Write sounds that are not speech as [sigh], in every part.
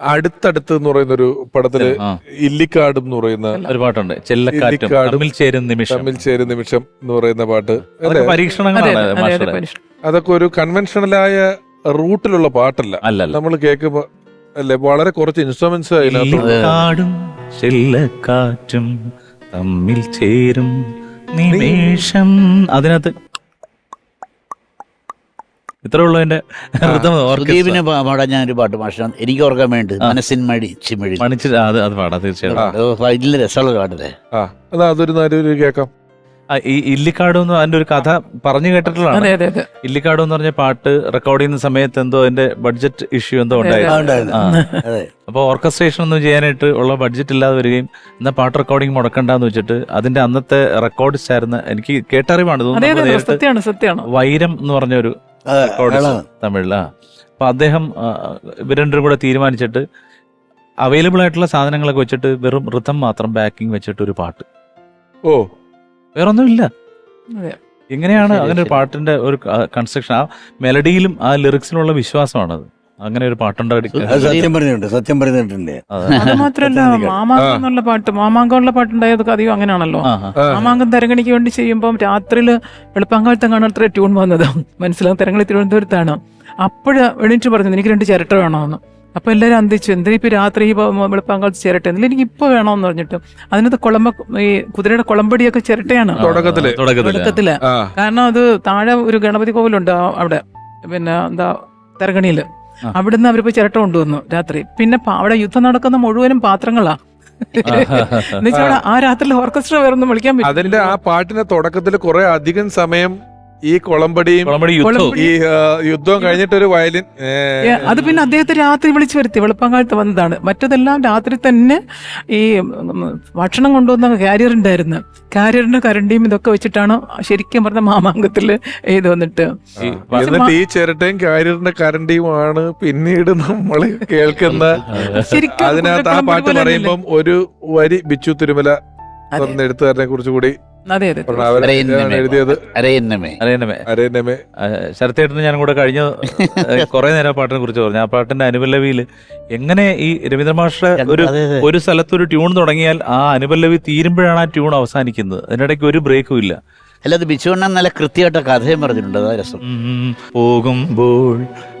അടുത്തടുത്ത് എന്ന് പറയുന്ന ഒരു പടത്തിൽ. ഇല്ലിക്കാട് എന്ന് പറയുന്ന ഒരു പാട്ടുണ്ട്. തമ്മിൽ ചേരും നിമിഷം. തമ്മിൽ ചേരും നിമിഷം എന്ന് പറയുന്ന പാട്ട്. അതൊക്കെ പരീക്ഷണങ്ങളാണ് ഒരു കൺവെൻഷണലായ റൂട്ടിലുള്ള പാട്ടല്ല. നമ്മൾ കേൾക്കുമ്പോ അല്ലെ വളരെ കുറച്ച് ഇൻസ്ട്രുമെന്റ്സ് ഇല്ലിക്കാടും ചെല്ലക്കാറ്റും തമ്മിൽ ചേരും നിമിഷം. അതിനകത്ത് ഇത്ര ഉള്ളൂ എന്റെ rhythm orchestra. ഞാൻ ഒരു പാടാൻ ഞാനൊരു പാട്ട് മാഷ എനിക്ക് ഓർക്കാൻ വേണ്ടി മനസ്സിൻ മടി ചിമിഴി. മണിച്ച് അത് അത് പാടാം തീർച്ചയായിട്ടും. വലിയ രസമുള്ള പാട്ടല്ലേ? ആ എന്നാ അതൊരു നല്ലൊരു കേൾക്കാം. ഈ ഇല്ലിക്കാട് എന്ന് അതിന്റെ ഒരു കഥ പറഞ്ഞു കേട്ടിട്ടുള്ളതാണ്. അതെ അതെ അതെ. ഇല്ലിക്കാട് എന്ന് പറഞ്ഞ പാട്ട് റെക്കോർഡ് ചെയ്യുന്ന സമയത്ത് എന്തോ അതിന്റെ ബഡ്ജറ്റ് ഇഷ്യൂ എന്തോ ഉണ്ടായിരുന്നു ഉണ്ടായിരുന്നു. അതെ. അപ്പോൾ ഓർക്കസ്ട്രേഷൻ ഒന്നും ചെയ്യാനായിട്ട് ഉള്ള ബഡ്ജറ്റ് ഇല്ലാതെ വരികയും എന്നാൽ പാട്ട് റെക്കോർഡിംഗ് മുടക്കണ്ടെന്ന് വെച്ചിട്ട് അതിന്റെ അന്നത്തെ റെക്കോർഡ്സ് ആയിരുന്ന എനിക്ക് കേട്ടറിവാണ്. തോന്നുന്നത് തോന്നുന്നു അതെ നമ്മൾ അതെ. നേരത്തെ സത്യമാണ് സത്യമാണ്. വൈരം എന്ന് പറഞ്ഞ ഒരു തമിഴിലാ അപ്പൊ അദ്ദേഹം ഇവർ രണ്ടും കൂടെ തീരുമാനിച്ചിട്ട് അവൈലബിൾ ആയിട്ടുള്ള സാധനങ്ങളൊക്കെ വെച്ചിട്ട് വെറും ഋതം മാത്രം ബാക്കിംഗ് വെച്ചിട്ട് ഒരു പാട്ട്. ഓ. വേറൊന്നും ഇല്ല എങ്ങനെയാണ് അതിന്റെ അങ്ങനെ ഒരു പാട്ടിന്റെ ഒരു കൺസ്ട്രക്ഷൻ ആ മെലഡിയിലും ആ ലിറിക്സിലുള്ള വിശ്വാസമാണത്. അങ്ങനെ ഒരു പാട്ടുണ്ടാക്കി സത്യം പറഞ്ഞിട്ടുണ്ട് സത്യം പറഞ്ഞിട്ടുണ്ട്. അത്. മാത്രല്ല. മാമാങ്കം എന്നുള്ള പാട്ട് മാമാങ്കമുള്ള പാട്ടുണ്ടായത് അധികം അങ്ങനെയാണല്ലോ. മാമാങ്കം തരങ്ങണിക്ക് വേണ്ടി ചെയ്യുമ്പോൾ രാത്രിയിൽ വെളുപ്പാങ്കാലത്ത് കാണാത്ര ട്യൂൺ വന്നത്. മനസ്സിലാവും തരങ്ങളി തിരുവനന്തപുരത്താണ്. അപ്പോഴ് എണീറ്റ് പറഞ്ഞു എനിക്ക് രണ്ട് ചിരട്ട വേണമെന്ന് അപ്പൊ എല്ലാവരും അന്തിച്ചു എന്തിനാ ഇപ്പൊ രാത്രി വെളുപ്പാങ്കാലത്ത് ചിരട്ട? എന്നില്ല എനിക്ക് ഇപ്പൊ വേണമെന്ന് പറഞ്ഞിട്ട്. അതിനകത്ത് കുളമ്പ ഈ കുതിരയുടെ കുളമ്പടിയൊക്കെ ചിരട്ടയാണ്. തുടക്കത്തിൽ. കാരണം അത് താഴെ ഒരു ഗണപതി കോവിലുണ്ട് അവിടെ. പിന്നെ എന്താ തരകണിയിൽ ആ. അവർ പോയി ചിരട്ട കൊണ്ടുവന്നു രാത്രി പിന്നെ അവിടെ യുദ്ധം നടക്കുന്ന മുഴുവനും പാത്രങ്ങളാ എന്നുവെച്ചാൽ ആ രാത്രിയിൽ ഓർക്കസ്ട്ര വേറൊന്നും വിളിക്കാൻ പറ്റില്ല. അതിന്റെ ആ പാട്ടിന്റെ തുടക്കത്തിൽ കുറെ അധികം സമയം ഈ കൊളമ്പടിയും കുളമ്പടി യുദ്ധവും. ഈ യുദ്ധം യുദ്ധവും കഴിഞ്ഞിട്ട് ഒരു വയലിൻ അത് പിന്നെ അദ്ദേഹത്തെ രാത്രി വിളിച്ചു വരുത്തി വെളുപ്പങ്ങാലത്ത് വന്നതാണ്. മറ്റതെല്ലാം രാത്രി തന്നെ ഈ ഭക്ഷണം കൊണ്ടുവന്ന കാരിയർ ഉണ്ടായിരുന്നു. കാരിയറിന്റെ കരണ്ടിയും ഇതൊക്കെ വെച്ചിട്ടാണ് ശരിക്കും പറഞ്ഞ മാമാങ്കത്തിൽ ഇത് വന്നിട്ട്. ഈ ചിരട്ടയും കാരിയറിന്റെ കരണ്ടിയുമാണ് പിന്നീട് നമ്മൾ കേൾക്കുന്ന ശരിക്കും അതിനകത്ത് ആ പാട്ട് പറയുമ്പം ഒരു വരി ബിച്ചു തിരുമല എഴുത്തുകാരനെ കുറിച്ച് കൂടി അതെ അതെ ശരത്തേട്ടന് ഞാൻ കൂടെ കഴിഞ്ഞ [laughs] കുറെ നേരം ആ പാട്ടിനെ കുറിച്ച് പറഞ്ഞു. ആ പാട്ടിന്റെ അനുപല്ലവിയിൽ എങ്ങനെ ഈ രവീന്ദ്ര മാഷ ഒരു. ഒരു സ്ഥലത്ത് ഒരു ട്യൂൺ തുടങ്ങിയാൽ ആ അനുപല്ലവി തീരുമ്പോഴാണ് ആ ട്യൂൺ അവസാനിക്കുന്നത്. അതിനിടയ്ക്ക് ഒരു ബ്രേക്കും ഇല്ല. അല്ല അത് ബിച്ചുവണ്ണൻ നല്ല കൃത്യമായിട്ട് കഥയും പറഞ്ഞിട്ടുണ്ട്. അതാ രസം. പോകുമ്പോൾ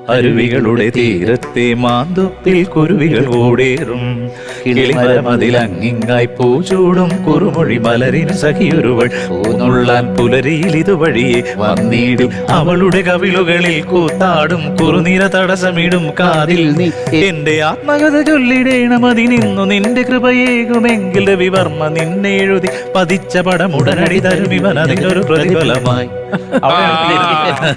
അരുവികളുടെ തീരത്തെ മാന്തുപ്പിൽ കുരുവികൾ ഓടേറും. കിളിമരമതിലങ്ങിങ്ങായി പൂച്ചൂടും കുറുമൊഴി മലരിന് സഖിയൊരുവൾ. പൂന്നുള്ളാൻ പുലരിയിൽ ഇതുവഴിയെ വന്നിടും. അവളുടെ കവിളുകളിൽ കൂത്താടും കുറുനിര തടസ്സമിടും കാതിൽ നീ. എന്റെ ആത്മകഥ ചൊല്ലിടേണം അതിനിന്നു നിന്റെ കൃപയേകുമെങ്കിൽ രവിവർമ്മ നിന്നെ എഴുതി. പതിച്ച പടം ഉടനടി തരും ഇവൻ അതിനൊരു പ്രതിഫലമായി. അവിടെ ആ.